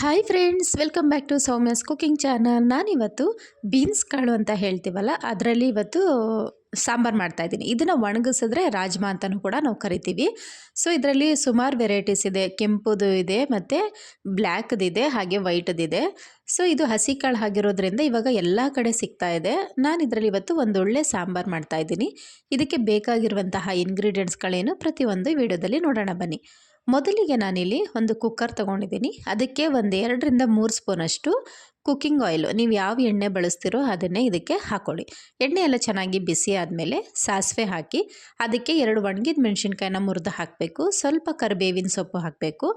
Hi friends welcome back to Soumya's cooking channel ನಾನಿವತ್ತು beans ಕಾಳು ಅಂತ ಹೇಳ್ತೀವಲ್ಲ, ಅದರಲ್ಲಿ ಇವತ್ತು ಸಾಂಬಾರು ಮಾಡ್ತಾ ಇದ್ದೀನಿ. ಇದನ್ನು ಒಣಗಿಸಿದ್ರೆ ರಾಜ್ಮಾ ಅಂತಲೂ ಕೂಡ ನಾವು ಕರಿತೀವಿ. ಸೊ ಇದರಲ್ಲಿ ಸುಮಾರು ವೆರೈಟೀಸ್ ಇದೆ. ಕೆಂಪುದು ಇದೆ, ಮತ್ತು ಬ್ಲ್ಯಾಕ್ದಿದೆ ಹಾಗೆ ವೈಟ್ದಿದೆ ಸೊ ಇದು ಹಸಿ ಕಾಳು ಆಗಿರೋದ್ರಿಂದ ಇವಾಗ ಎಲ್ಲ ಕಡೆ ಸಿಗ್ತಾ ಇದೆ. ನಾನು ಇದರಲ್ಲಿ ಇವತ್ತು ಒಂದೊಳ್ಳೆ ಸಾಂಬಾರು ಮಾಡ್ತಾ ಇದ್ದೀನಿ. ಇದಕ್ಕೆ ಬೇಕಾಗಿರುವಂತಹ ಇಂಗ್ರೀಡಿಯೆಂಟ್ಸ್ಗಳೇನು ಪ್ರತಿಯೊಂದು ವಿಡಿಯೋದಲ್ಲಿ ನೋಡೋಣ ಬನ್ನಿ. ಮೊದಲಿಗೆ ನಾನಿಲ್ಲಿ ಒಂದು ಕುಕ್ಕರ್ ತೊಗೊಂಡಿದ್ದೀನಿ. ಅದಕ್ಕೆ ಒಂದು ಎರಡರಿಂದ ಮೂರು ಸ್ಪೂನಷ್ಟು ಕುಕ್ಕಿಂಗ್ ಆಯಿಲು, ನೀವು ಯಾವ ಎಣ್ಣೆ ಬಳಸ್ತಿರೋ ಅದನ್ನೇ ಇದಕ್ಕೆ ಹಾಕ್ಕೊಳ್ಳಿ ಎಣ್ಣೆ ಎಲ್ಲ ಚೆನ್ನಾಗಿ ಬಿಸಿ ಆದಮೇಲೆ ಸಾಸಿವೆ ಹಾಕಿ, ಅದಕ್ಕೆ ಎರಡು ಒಣಗಿದ ಮೆಣಸಿನ್ಕಾಯಿನ ಮುರಿದು ಹಾಕಬೇಕು, ಸ್ವಲ್ಪ ಕರಿಬೇವಿನ ಸೊಪ್ಪು ಹಾಕಬೇಕು.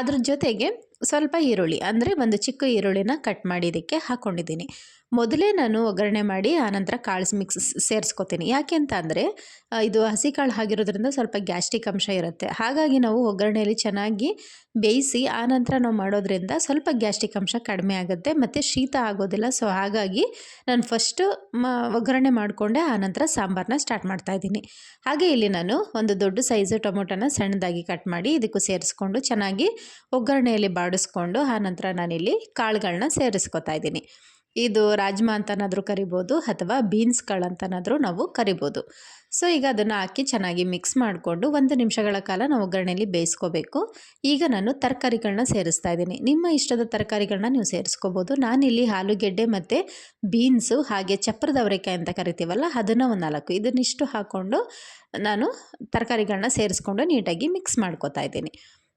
ಅದ್ರ ಜೊತೆಗೆ ಸ್ವಲ್ಪ ಈರುಳ್ಳಿ, ಅಂದರೆ ಒಂದು ಚಿಕ್ಕ ಈರುಳ್ಳಿನ ಕಟ್ ಮಾಡಿ ಇದಕ್ಕೆ ಹಾಕ್ಕೊಂಡಿದ್ದೀನಿ ಮೊದಲೇ ನಾನು ಒಗ್ಗರಣೆ ಮಾಡಿ ಆನಂತರ ಕಾಳು ಮಿಕ್ಸ್ ಸೇರಿಸ್ಕೋತೀನಿ. ಯಾಕೆ ಅಂತ ಅಂದರೆ ಇದು ಹಸಿ ಕಾಳು ಆಗಿರೋದ್ರಿಂದ ಸ್ವಲ್ಪ ಗ್ಯಾಸ್ಟ್ರಿಕ್ ಅಂಶ ಇರುತ್ತೆ. ಹಾಗಾಗಿ ನಾವು ಒಗ್ಗರಣೆಯಲ್ಲಿ ಚೆನ್ನಾಗಿ ಬೇಯಿಸಿ ಆನಂತರ ನಾವು ಮಾಡೋದ್ರಿಂದ ಸ್ವಲ್ಪ ಗ್ಯಾಸ್ಟ್ರಿಕ್ ಅಂಶ ಕಡಿಮೆ ಆಗುತ್ತೆ ಶೀತ ಆಗೋದಿಲ್ಲ. ಸೊ ಹಾಗಾಗಿ ನಾನು ಫಸ್ಟು ಮ, ಒಗ್ಗರಣೆ ಮಾಡಿಕೊಂಡೆ, ಆನಂತರ ಸಾಂಬಾರನ್ನ ಸ್ಟಾರ್ಟ್ ಮಾಡ್ತಾಯಿದ್ದೀನಿ ಹಾಗೆ ಇಲ್ಲಿ ನಾನು ಒಂದು ದೊಡ್ಡ ಸೈಜು ಟೊಮೊಟೊನ ಸಣ್ಣದಾಗಿ ಕಟ್ ಮಾಡಿ ಇದಕ್ಕೂ ಸೇರಿಸ್ಕೊಂಡು ಚೆನ್ನಾಗಿ ಒಗ್ಗರಣೆಯಲ್ಲಿ ಬಾಡಿಸ್ಕೊಂಡು, ಆನಂತರ ನಾನಿಲ್ಲಿ ಕಾಳುಗಳನ್ನ ಸೇರಿಸ್ಕೊತಾ ಇದ್ದೀನಿ. ಇದು ರಾಜ್ಮಾ ಅಂತನಾದರೂ ಕರಿಬೋದು, ಅಥವಾ ಬೀನ್ಸ್ಗಳಂತನಾದರೂ ನಾವು ಕರಿಬೋದು. ಸೊ, ಈಗ ಅದನ್ನು ಹಾಕಿ ಚೆನ್ನಾಗಿ ಮಿಕ್ಸ್ ಮಾಡಿಕೊಂಡು ಒಂದು ನಿಮಿಷಗಳ ಕಾಲ ನಾವು ಒಗ್ಗರಣೆಯಲ್ಲಿ ಬೇಯಿಸ್ಕೋಬೇಕು. ಈಗ ನಾನು ತರಕಾರಿಗಳನ್ನ ಸೇರಿಸ್ತಾ ಇದ್ದೀನಿ. ನಿಮ್ಮ ಇಷ್ಟದ ತರಕಾರಿಗಳನ್ನ ನೀವು ಸೇರಿಸ್ಕೋಬೋದು. ನಾನಿಲ್ಲಿ ಆಲೂಗೆಡ್ಡೆ ಮತ್ತು ಬೀನ್ಸು ಹಾಗೆ ಚಪ್ಪರದ ಅವರೆಕಾಯಿ ಅಂತ ಕರಿತೀವಲ್ಲ, ಅದನ್ನು ಒಂದು ನಾಲ್ಕು. ಇದನ್ನಿಷ್ಟು ಹಾಕ್ಕೊಂಡು ನಾನು ತರಕಾರಿಗಳನ್ನ ಸೇರಿಸ್ಕೊಂಡು ನೀಟಾಗಿ ಮಿಕ್ಸ್ ಮಾಡ್ಕೋತಾ ಇದ್ದೀನಿ.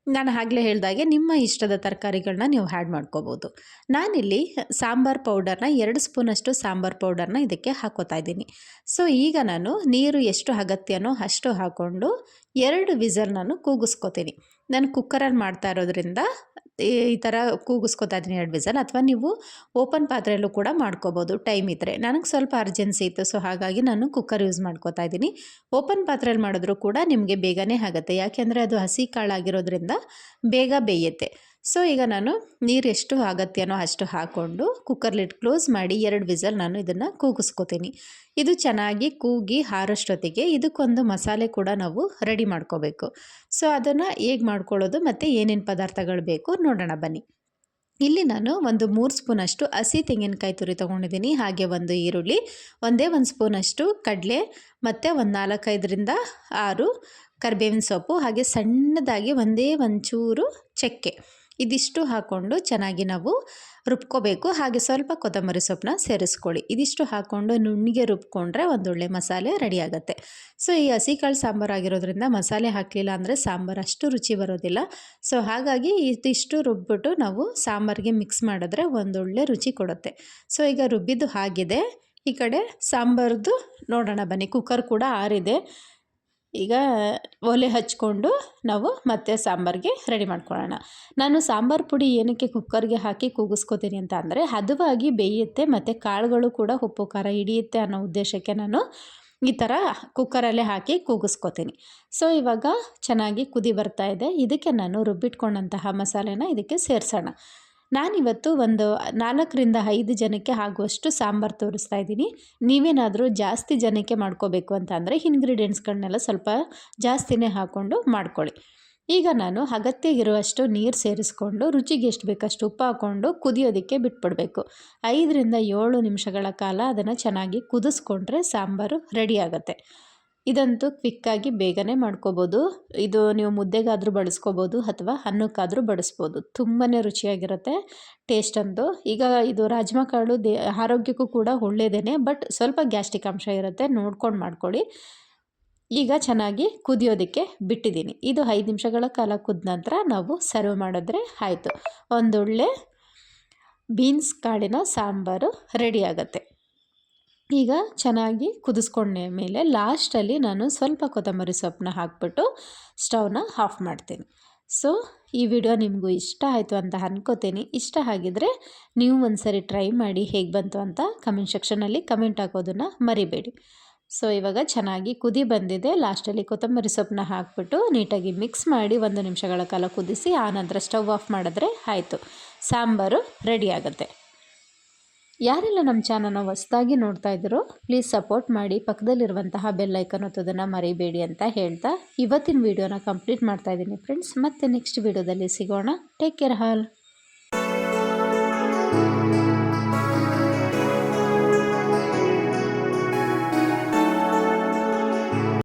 ನಾನು ಆಗಲೇ ಹೇಳಿದಾಗೆ ನಿಮ್ಮ ಇಷ್ಟದ ತರಕಾರಿಗಳನ್ನ ನೀವು ಹ್ಯಾಡ್ ಮಾಡ್ಕೋಬೋದು. ನಾನಿಲ್ಲಿ ಸಾಂಬಾರ್ ಪೌಡರ್ನ ಎರಡು ಸ್ಪೂನಷ್ಟು ಸಾಂಬಾರ್ ಪೌಡರ್ನ ಇದಕ್ಕೆ ಹಾಕೋತಾ ಇದ್ದೀನಿ. ಸೊ ಈಗ ನಾನು ನೀರು ಎಷ್ಟು ಅಗತ್ಯನೋ ಅಷ್ಟು ಹಾಕ್ಕೊಂಡು ಎರಡು ವಿಸಲ್ ನಾನು ಕೂಗಿಸ್ಕೋತೀನಿ. ನಾನು ಕುಕ್ಕರಲ್ಲಿ ಮಾಡ್ತಾ ಇರೋದ್ರಿಂದ ಈ ಥರ ಕೂಗಿಸ್ಕೊತಾ ಇದ್ದೀನಿ ಎರಡು ವಿಸಲ್ ಅಥವಾ ನೀವು ಓಪನ್ ಪಾತ್ರೆಯಲ್ಲೂ ಕೂಡ ಮಾಡ್ಕೋಬೋದು ಟೈಮ್ ಇದ್ದರೆ ನನಗೆ ಸ್ವಲ್ಪ ಅರ್ಜೆನ್ಸಿ ಇತ್ತು, ಸೊ ಹಾಗಾಗಿ ನಾನು ಕುಕ್ಕರ್ ಯೂಸ್ ಮಾಡ್ಕೋತಾ ಇದ್ದೀನಿ. ಓಪನ್ ಪಾತ್ರೆಯಲ್ಲಿ ಮಾಡಿದ್ರೂ ಕೂಡ ನಿಮಗೆ ಬೇಗನೆ ಆಗುತ್ತೆ. ಯಾಕೆಂದರೆ ಅದು ಹಸಿ ಕಾಳಾಗಿರೋದ್ರಿಂದ ಬೇಗ ಬೇಯುತ್ತೆ. ಸೊ ಈಗ ನಾನು ನೀರು ಎಷ್ಟು ಅಗತ್ಯನೋ ಅಷ್ಟು ಹಾಕ್ಕೊಂಡು ಕುಕ್ಕರ್ ಕ್ಲೋಸ್ ಮಾಡಿ ಎರಡು ವಿಸಲ್ ನಾನು ಇದನ್ನು ಕೂಗಿಸ್ಕೊತೀನಿ. ಇದು ಚೆನ್ನಾಗಿ ಕೂಗಿ ಹಾರೋಷ್ಟೊತ್ತಿಗೆ ಇದಕ್ಕೊಂದು ಮಸಾಲೆ ಕೂಡ ನಾವು ರೆಡಿ ಮಾಡ್ಕೋಬೇಕು. ಸೊ ಅದನ್ನು ಹೇಗೆ ಮಾಡ್ಕೊಳ್ಳೋದು ಮತ್ತು ಏನೇನು ಪದಾರ್ಥಗಳು ಬೇಕು ನೋಡೋಣ ಬನ್ನಿ. ಇಲ್ಲಿ ನಾನು ಒಂದು ಮೂರು ಸ್ಪೂನಷ್ಟು ಹಸಿ ತೆಂಗಿನಕಾಯಿ ತುರಿ ತೊಗೊಂಡಿದ್ದೀನಿ. ಹಾಗೆ ಒಂದು ಈರುಳ್ಳಿ, ಒಂದೇ ಒಂದು ಸ್ಪೂನಷ್ಟು ಕಡಲೆ, ಮತ್ತು ಒಂದು ನಾಲ್ಕೈದರಿಂದ ಆರು ಕರಿಬೇವಿನ ಸೊಪ್ಪು, ಹಾಗೆ ಸಣ್ಣದಾಗಿ ಒಂದೇ ಒಂಚೂರು ಚಕ್ಕೆ. ಇದಿಷ್ಟು ಹಾಕ್ಕೊಂಡು ಚೆನ್ನಾಗಿ ನಾವು ರುಬ್ಕೋಬೇಕು. ಹಾಗೆ ಸ್ವಲ್ಪ ಕೊತ್ತಂಬರಿ ಸೊಪ್ಪನ್ನ ಸೇರಿಸ್ಕೊಳ್ಳಿ. ಇದಿಷ್ಟು ಹಾಕ್ಕೊಂಡು ನುಣ್ಣಿಗೆ ರುಬ್ಕೊಂಡ್ರೆ ಒಂದೊಳ್ಳೆ ಮಸಾಲೆ ರೆಡಿ ಆಗುತ್ತೆ. ಸೊ, ಈ ಹಸಿ ಕಾಳು ಸಾಂಬಾರು ಆಗಿರೋದ್ರಿಂದ ಮಸಾಲೆ ಹಾಕಲಿಲ್ಲ ಅಂದರೆ ಸಾಂಬಾರು ಅಷ್ಟು ರುಚಿ ಬರೋದಿಲ್ಲ. ಸೊ, ಹಾಗಾಗಿ ಇದಿಷ್ಟು ರುಬ್ಬಿಟ್ಟು ನಾವು ಸಾಂಬಾರಿಗೆ ಮಿಕ್ಸ್ ಮಾಡಿದ್ರೆ ಒಂದೊಳ್ಳೆ ರುಚಿ ಕೊಡುತ್ತೆ. ಸೊ, ಈಗ ರುಬ್ಬಿದ್ದು ಆಗಿದೆ ಈ ಕಡೆ ಸಾಂಬಾರ್ದು ನೋಡೋಣ ಬನ್ನಿ. ಕುಕ್ಕರ್ ಕೂಡ ಆರಿದೆ. ಈಗ ಒಲೆ ಹಚ್ಕೊಂಡು ನಾವು ಮತ್ತೆ ಸಾಂಬಾರಿಗೆ ರೆಡಿ ಮಾಡ್ಕೊಳ್ಳೋಣ. ನಾನು ಸಾಂಬಾರು ಪುಡಿ ಏನಕ್ಕೆ ಕುಕ್ಕರ್ಗೆ ಹಾಕಿ ಕೂಗಿಸ್ಕೋತೀನಿ ಅಂತ ಅಂದರೆ ಹದವಾಗಿ ಬೇಯುತ್ತೆ ಮತ್ತು ಕಾಳುಗಳು ಕೂಡ ಉಪ್ಪು, ಖಾರ ಹಿಡಿಯುತ್ತೆ ಅನ್ನೋ ಉದ್ದೇಶಕ್ಕೆ ನಾನು ಈ ಥರ ಕುಕ್ಕರಲ್ಲೇ ಹಾಕಿ ಕೂಗಿಸ್ಕೋತೀನಿ. ಸೊ ಇವಾಗ ಚೆನ್ನಾಗಿ ಕುದಿ ಬರ್ತಾ ಇದೆ. ಇದಕ್ಕೆ ನಾನು ರುಬ್ಬಿಟ್ಕೊಂಡಂತಹ ಮಸಾಲೆನ ಇದಕ್ಕೆ ಸೇರಿಸೋಣ. ನಾನಿವತ್ತು ಒಂದು ನಾಲ್ಕರಿಂದ ಐದು ಜನಕ್ಕೆ ಆಗುವಷ್ಟು ಸಾಂಬಾರು ತೋರಿಸ್ತಾ ಇದ್ದೀನಿ. ನೀವೇನಾದರೂ ಜಾಸ್ತಿ ಜನಕ್ಕೆ ಮಾಡ್ಕೋಬೇಕು ಅಂತ ಅಂದರೆ ಇಂಗ್ರೀಡಿಯೆಂಟ್ಸ್ಗಳನ್ನೆಲ್ಲ ಸ್ವಲ್ಪ ಜಾಸ್ತಿನೇ ಹಾಕ್ಕೊಂಡು ಮಾಡ್ಕೊಳ್ಳಿ. ಈಗ ನಾನು ಅಗತ್ಯ ಇರುವಷ್ಟು ನೀರು ಸೇರಿಸ್ಕೊಂಡು ರುಚಿಗೆ ಎಷ್ಟು ಬೇಕಷ್ಟು ಉಪ್ಪು ಹಾಕ್ಕೊಂಡು ಕುದಿಯೋದಕ್ಕೆ ಬಿಟ್ಬಿಡಬೇಕು. ಐದರಿಂದ ಏಳು ನಿಮಿಷಗಳ ಕಾಲ ಅದನ್ನು ಚೆನ್ನಾಗಿ ಕುದಿಸ್ಕೊಂಡ್ರೆ ಸಾಂಬಾರು ರೆಡಿ ಆಗುತ್ತೆ. ಇದಂತೂ ಕ್ವಿಕ್ಕಾಗಿ ಬೇಗನೆ ಮಾಡ್ಕೋಬೋದು. ಇದು ನೀವು ಮುದ್ದೆಗಾದರೂ ಬಳಸ್ಕೋಬೋದು ಅಥವಾ ಅನ್ನಕ್ಕಾದರೂ ಬಳಸ್ಬೋದು. ತುಂಬಾ ರುಚಿಯಾಗಿರುತ್ತೆ ಟೇಸ್ಟ್ ಅಂತೂ ಈಗ ಇದು ರಾಜ್ಮಾ ಕಾಳು ದೇ, ಆರೋಗ್ಯಕ್ಕೂ ಕೂಡ ಒಳ್ಳೆಯದೇ ಬಟ್ ಸ್ವಲ್ಪ ಗ್ಯಾಸ್ಟ್ರಿಕ್ ಅಂಶ ಇರುತ್ತೆ. ನೋಡ್ಕೊಂಡು ಮಾಡ್ಕೊಳ್ಳಿ. ಈಗ ಚೆನ್ನಾಗಿ ಕುದಿಯೋದಕ್ಕೆ ಬಿಟ್ಟಿದ್ದೀನಿ. ಇದು ಐದು ನಿಮಿಷಗಳ ಕಾಲ ಕುದ ನಂತರ ನಾವು ಸರ್ವ್ ಮಾಡಿದ್ರೆ ಆಯಿತು. ಒಂದೊಳ್ಳೆ ಬೀನ್ಸ್ ಕಾಳಿನ ಸಾಂಬಾರು ರೆಡಿ ಆಗುತ್ತೆ. ಈಗ ಚೆನ್ನಾಗಿ ಕುದಿಸ್ಕೊಂಡ ಮೇಲೆ ಲಾಸ್ಟಲ್ಲಿ ನಾನು ಸ್ವಲ್ಪ ಕೊತ್ತಂಬರಿ ಸೊಪ್ಪನ್ನ ಹಾಕ್ಬಿಟ್ಟು ಸ್ಟವ್ನ ಆಫ್ ಮಾಡ್ತೀನಿ. ಸೊ ಈ ವಿಡಿಯೋ ನಿಮಗೂ ಇಷ್ಟ ಆಯಿತು ಅಂತ ಅನ್ಕೋತೀನಿ. ಇಷ್ಟ ಆಗಿದ್ರೆ ನೀವು ಒಂದು ಸರಿ ಟ್ರೈ ಮಾಡಿ ಹೇಗೆ ಬಂತು ಅಂತ ಕಮೆಂಟ್ ಸೆಕ್ಷನಲ್ಲಿ ಕಮೆಂಟ್ ಹಾಕೋದನ್ನು ಮರಿಬೇಡಿ. ಸೊ ಇವಾಗ ಚೆನ್ನಾಗಿ ಕುದಿ ಬಂದಿದೆ. ಲಾಸ್ಟಲ್ಲಿ ಕೊತ್ತಂಬರಿ ಸೊಪ್ಪನ್ನ ಹಾಕ್ಬಿಟ್ಟು ನೀಟಾಗಿ ಮಿಕ್ಸ್ ಮಾಡಿ ಒಂದು ನಿಮಿಷಗಳ ಕಾಲ ಕುದಿಸಿ ಆನಂತರ ಸ್ಟವ್ ಆಫ್ ಮಾಡಿದ್ರೆ ಆಯಿತು. ಸಾಂಬಾರು ರೆಡಿ ಆಗುತ್ತೆ. ಯಾರೆಲ್ಲ ನಮ್ಮ ಚಾನಲ್ನ ಹೊಸ್ದಾಗಿ ನೋಡ್ತಾ ಇದ್ದೀರೋ ಪ್ಲೀಸ್ ಸಪೋರ್ಟ್ ಮಾಡಿ, ಪಕ್ಕದಲ್ಲಿರುವಂತಹ ಬೆಲ್ ಐಕನ್ ಒತ್ತೋದನ್ನು ಮರಿಬೇಡಿ ಅಂತ ಹೇಳ್ತಾ ಇವತ್ತಿನ ವೀಡಿಯೋನ ಕಂಪ್ಲೀಟ್ ಮಾಡ್ತಾ ಇದ್ದೀನಿ ಫ್ರೆಂಡ್ಸ್ ಮತ್ತೆ ನೆಕ್ಸ್ಟ್ ವೀಡಿಯೋದಲ್ಲಿ ಸಿಗೋಣ. ಟೇಕ್ ಕೇರ್ ಹಾಲ್